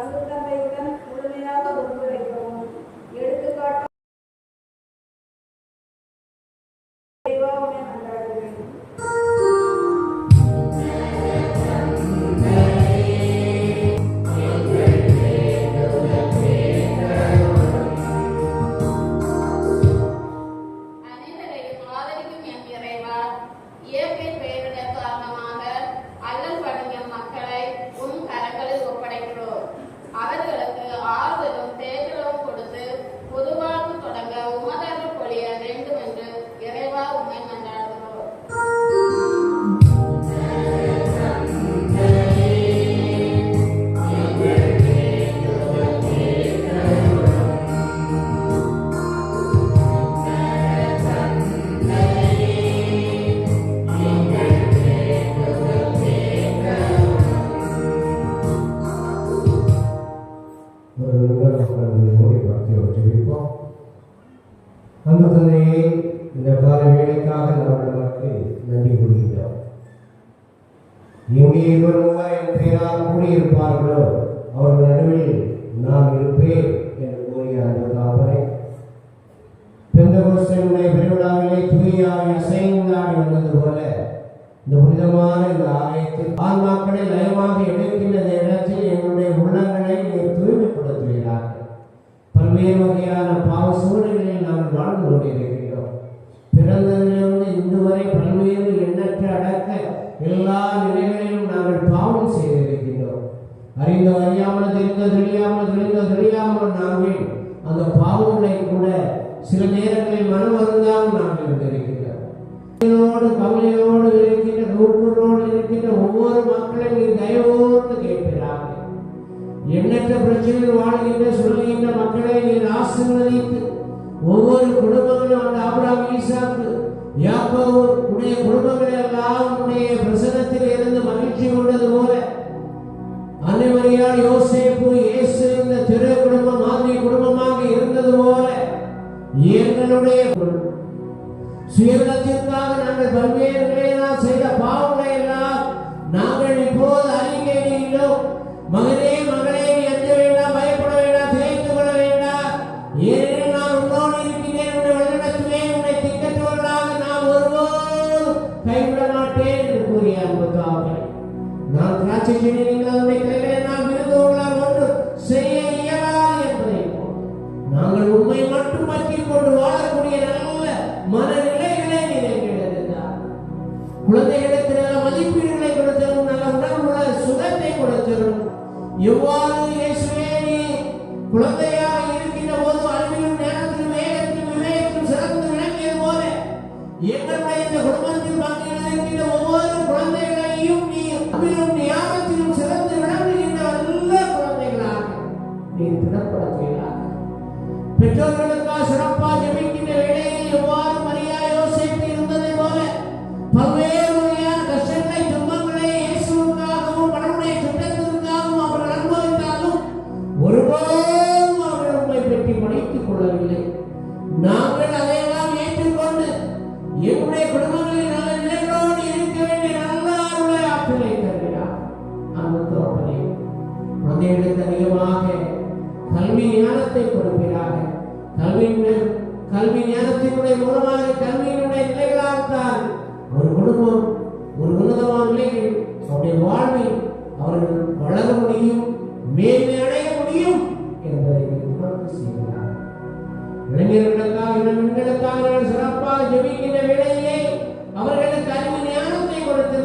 Gracias. எல்லா நிலைகளிலும் நாங்கள் பாவம் செய்திருக்கின்றோம் அறிந்த அறியாமல் தெரிந்த தெரியாமல் தெரிந்த தெரியாமல் நாங்கள் அந்த பாவங்களை கூட சில நேரங்களில் மனம் வருந்தாமல் நாங்கள் இருந்திருக்கின்றோம் கவலையோடு இருக்கின்ற நூற்றுனோடு இருக்கின்ற ஒவ்வொரு மக்களையும் நீ தயவோடு கேட்கிறார் எண்ணற்ற பிரச்சனைகள் வாழ்கின்ற சொல்கின்ற மக்களை நீர் ஆசிர்வதித்து ஒவ்வொரு குடும்பங்களும் அந்த ஆபராம் ஈசாக்கு யாக்கோ உடைய குடும்பங்களை எல்லாம் உடைய பிரசனத்தில் இருந்து மகிழ்ச்சி கொண்டது போல. அன்னைமரியால் யோசேப்பு இயேசு இந்த திரு குடும்பம் மாதிரி குடும்பமாக இருந்தது போல. எங்களுடைய சுயநலத்திற்காக நாங்கள் பல்வேறு இளைஞர்களுக்காக இளம்பெண்களுக்காக சிறப்பாக ஜெபிக்கின்ற வேளையிலே அவர்களுக்கு அறிவு ஞானத்தை கொடுத்து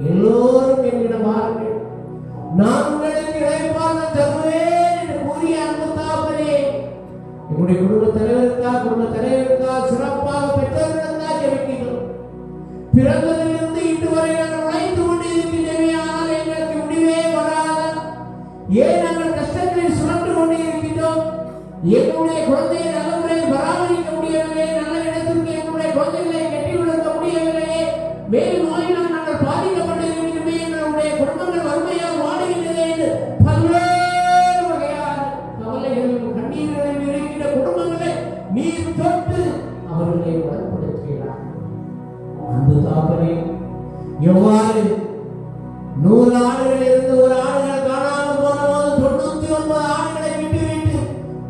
எல்லோரும் என்னிடம் வாருங்கள். நான் உங்களுக்கு இழைப்பான தருவேன் என்று கூறிய அன்பு தாமரே எங்களுடைய குடும்ப தலைவருக்கா குடும்ப தலைவருக்கா சிறப்பாக பெற்றவர்களுக்கா ஜெபிக்கிறோம். பிறந்ததில்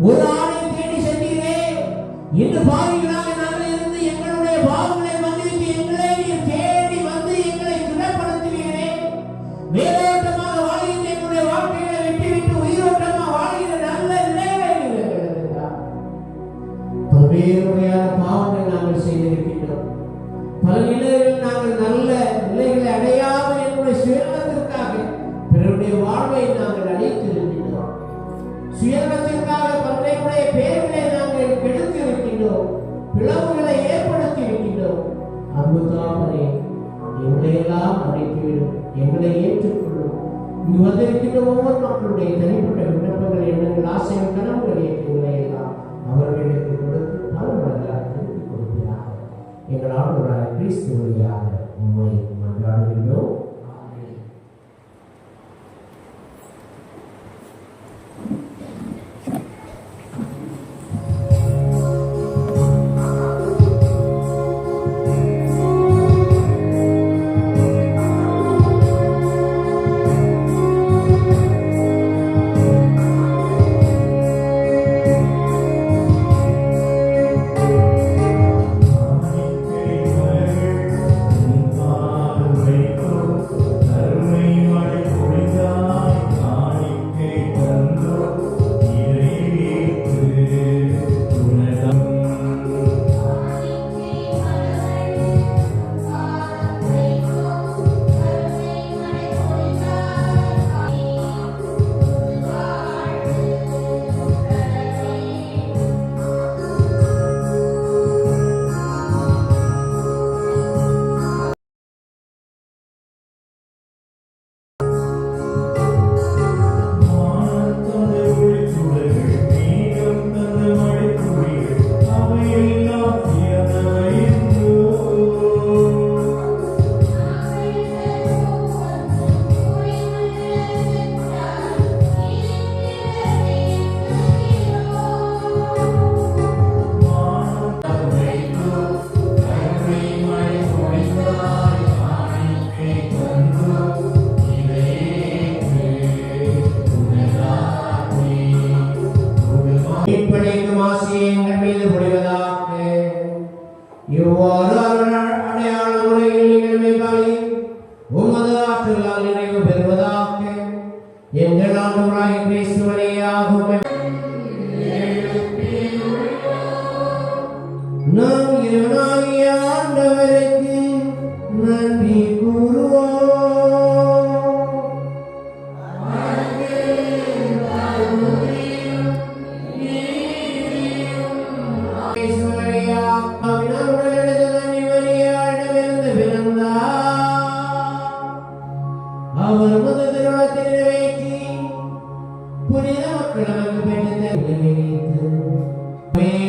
ஒரு ஆளை தேடி சென்றீரே என்று பாவி Cristo, we have my, my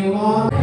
you want.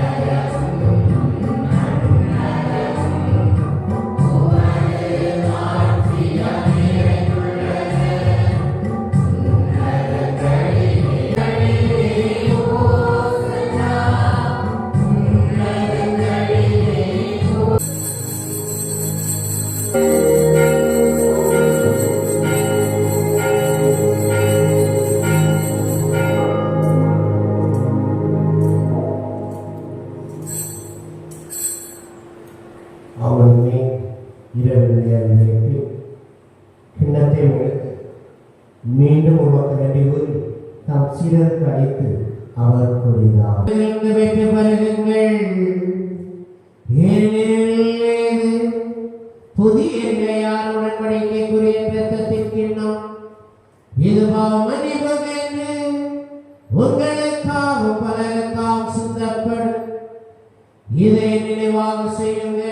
புதிய நிலையார் உடன்படிக்கைக்குரிய திருத்தத்தின் கிண்ணம். இது பாவமன்னிப்பம் என்று உங்களுக்காக பலருக்காக சிந்தப்படும். இதை நினைவாக செய்யுங்கள்.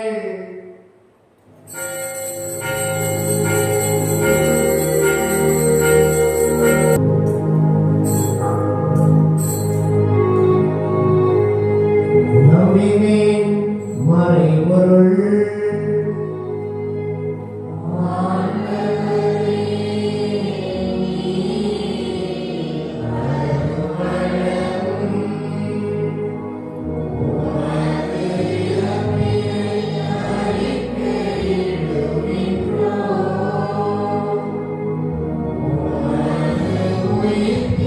우리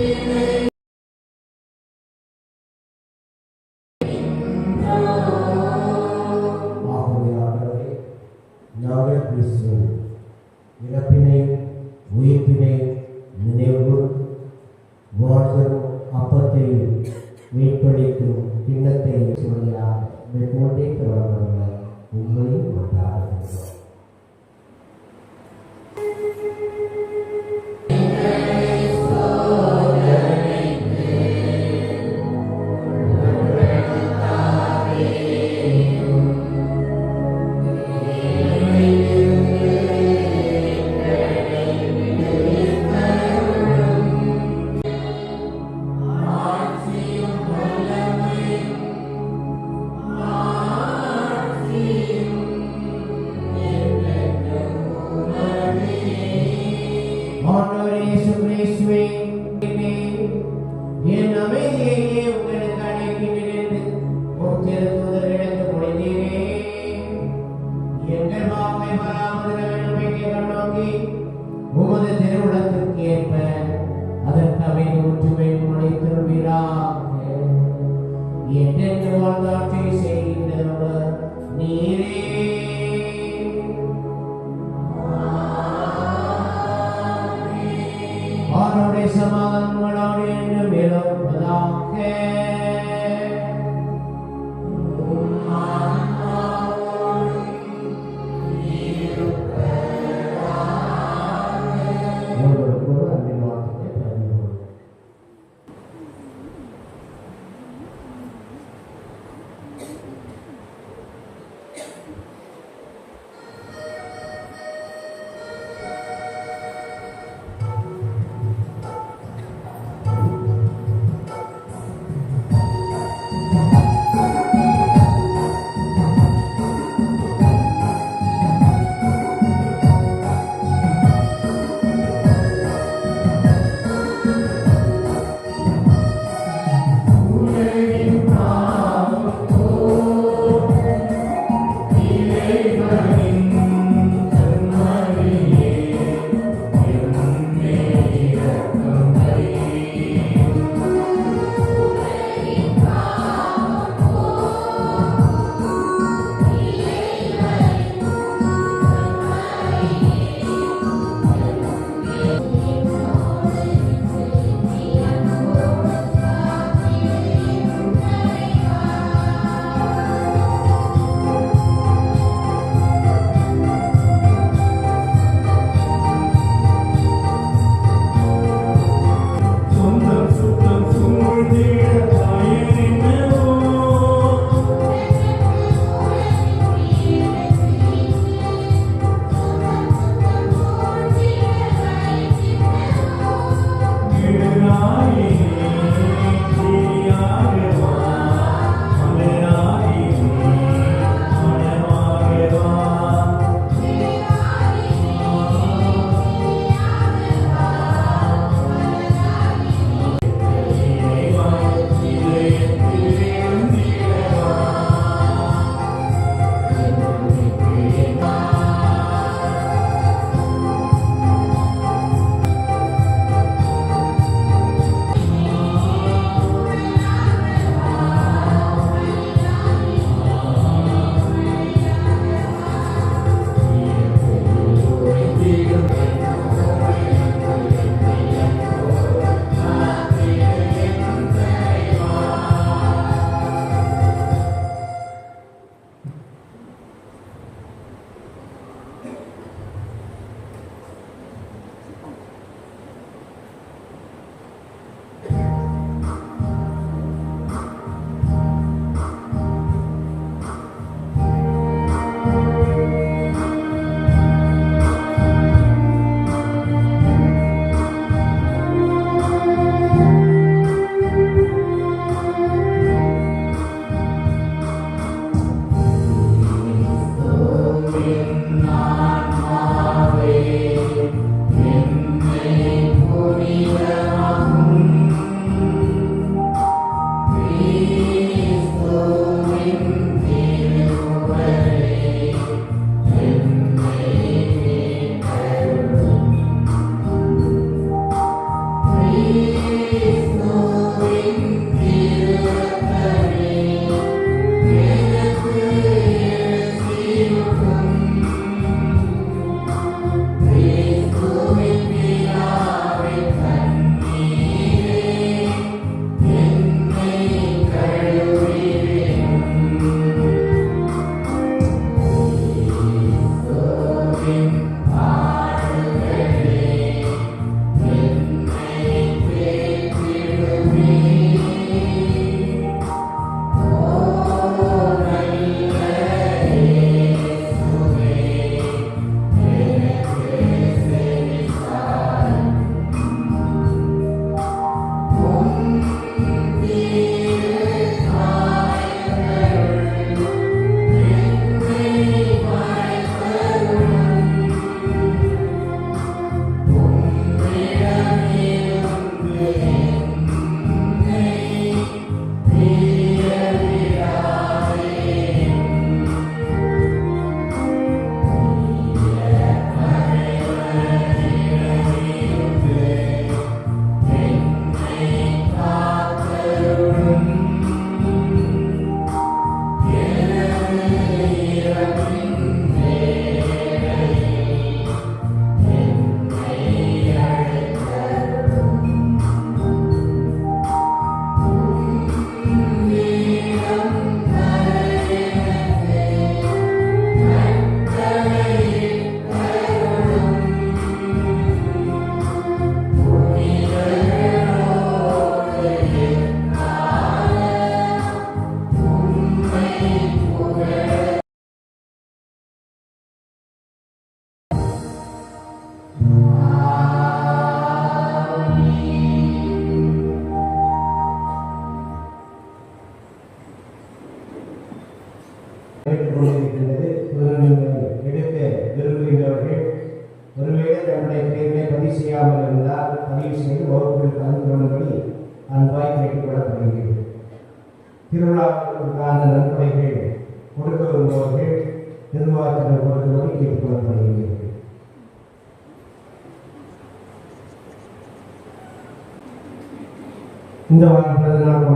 இந்த வாரம் பிறந்த நாள்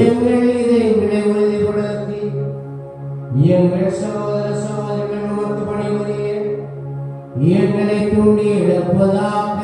எங்கள் இதயங்களை உறுதிப்படுத்தி எங்கள் சகோதர சகோதரிகள் நமக்கு பணிபுரிய எங்களை தூண்டி எழுப்பதாக